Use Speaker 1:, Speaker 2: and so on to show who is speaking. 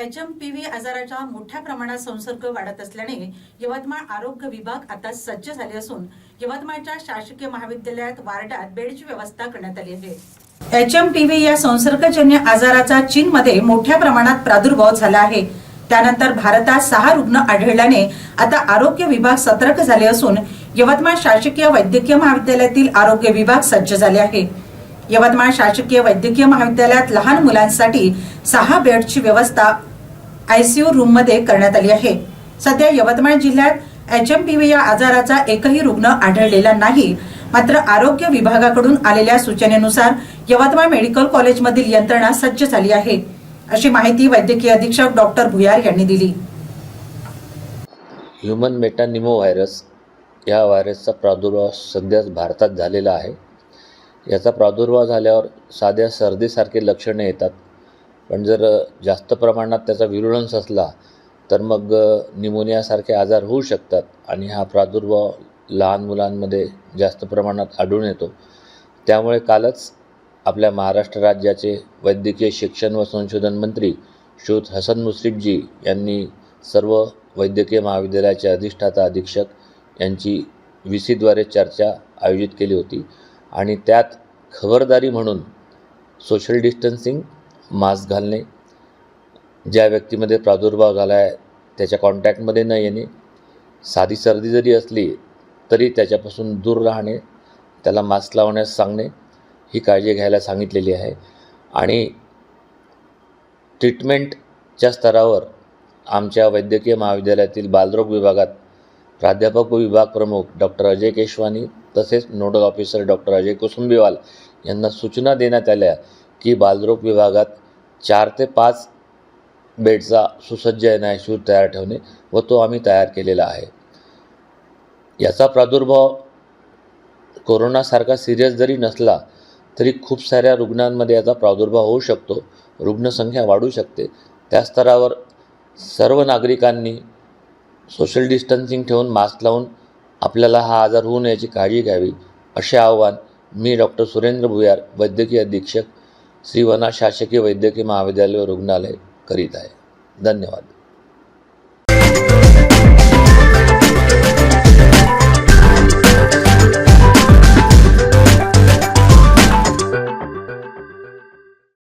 Speaker 1: H M P V आजाराचा मोठ्या प्रमाणात संसर्ग वाढत असल्याने यवतमाळ आरोग्य विभाग आता सज्ज झाले असून यवतमाळच्या शासकीय महाविद्यालयात वार्डात बेडची व्यवस्था करण्यात आली आहे. एच एम पी व्ही या संसर्गजन्य आजाराचा चीनमध्ये मोठ्या प्रमाणात प्रादुर्भाव झाला आहे. त्यानंतर भारतात सहा रुग्ण आढळल्याने आता आरोग्य विभाग सतर्क झाले असून यवतमाळ शासकीय वैद्यकीय महाविद्यालयातील आरोग्य विभाग सज्ज झाले आहे. यवतमाळ शासकीय वैद्यकीय महाविद्यालयात लहान मुलांसाठी सहा बेडची व्यवस्था आयसीयू रूममध्ये करण्यात आली आहे. सध्या यवतमाळ जिल्ह्यात एच एम पी व्ही या आजाराचा एकही रुग्ण आढळलेला नाही. मात्र आरोग्य विभागाकडून आलेल्या सूचनेनुसार यवतमाळ मेडिकल कॉलेजमधील यंत्रणा सज्ज झाली आहे अशी माहिती वैद्यकीय अधीक्षक डॉक्टर भुयार यांनी दिली.
Speaker 2: ह्युमन मेटानिमो व्हायरस या व्हायरसचा प्रादुर्भाव सध्याच भारतात झालेला आहे. याचा प्रादुर्भाव झाल्यावर साध्या सर्दीसारखे लक्षणे येतात. पण जर जास्त प्रमाणात त्याचा विरुळंस असला तर मग निमोनियासारखे आजार होऊ शकतात आणि हा प्रादुर्भाव लहान मुलांमध्ये जास्त प्रमाणात आढळून येतो. त्यामुळे कालच आपल्या महाराष्ट्र राज्याचे वैद्यकीय शिक्षण व संशोधन मंत्री शोध हसन मुश्रीफजी यांनी सर्व वैद्यकीय महाविद्यालयाचे अधिष्ठाता अधीक्षक यांची व्ही सीद्वारे चर्चा आयोजित केली होती. आणि त्यात खबरदारी म्हणून सोशल डिस्टन्सिंग मास्क घालणे. ज्या व्यक्तीमध्ये प्रादुर्भाव झाला आहे त्याच्या कॉन्टॅक्टमध्ये न येणे. साधी सर्दी जरी असली तरी त्याच्यापासून दूर राहणे त्याला मास्क लावण्यास सांगणे ही काळजी घ्यायला सांगितलेली आहे. आणि ट्रीटमेंटच्या स्तरावर आमच्या वैद्यकीय महाविद्यालयातील बालरोग विभागात प्राध्यापक व विभाग प्रमुख डॉक्टर अजय केशवानी तसेच nodal officer doctor Ajay Kusumbiwal यांना सूचना देण्यात आल्या की बालरोग विभागात चार ते पाच बेडचा सुसज्ज एन आय सी तयार ठेवणे व तो आम्ही तयार केलेला आहे. याचा प्रादुर्भाव कोरोनासारखा सिरियस जरी नसला तरी खूप साऱ्या रुग्णांमध्ये याचा प्रादुर्भाव होऊ शकतो. रुग्णसंख्या वाढू शकते. त्या स्तरावर सर्व नागरिकांनी सोशल डिस्टन्सिंग ठेवून मास्क लावून आपल्याला हा आजार होऊ नये याची काळजी घ्यावी असे आवाहन मी डॉक्टर सुरेंद्र भुयार वैद्यकीय अधीक्षक श्रीवना शासकीय वैद्यकीय महाविद्यालय रुग्णालय करीत आहे. धन्यवाद.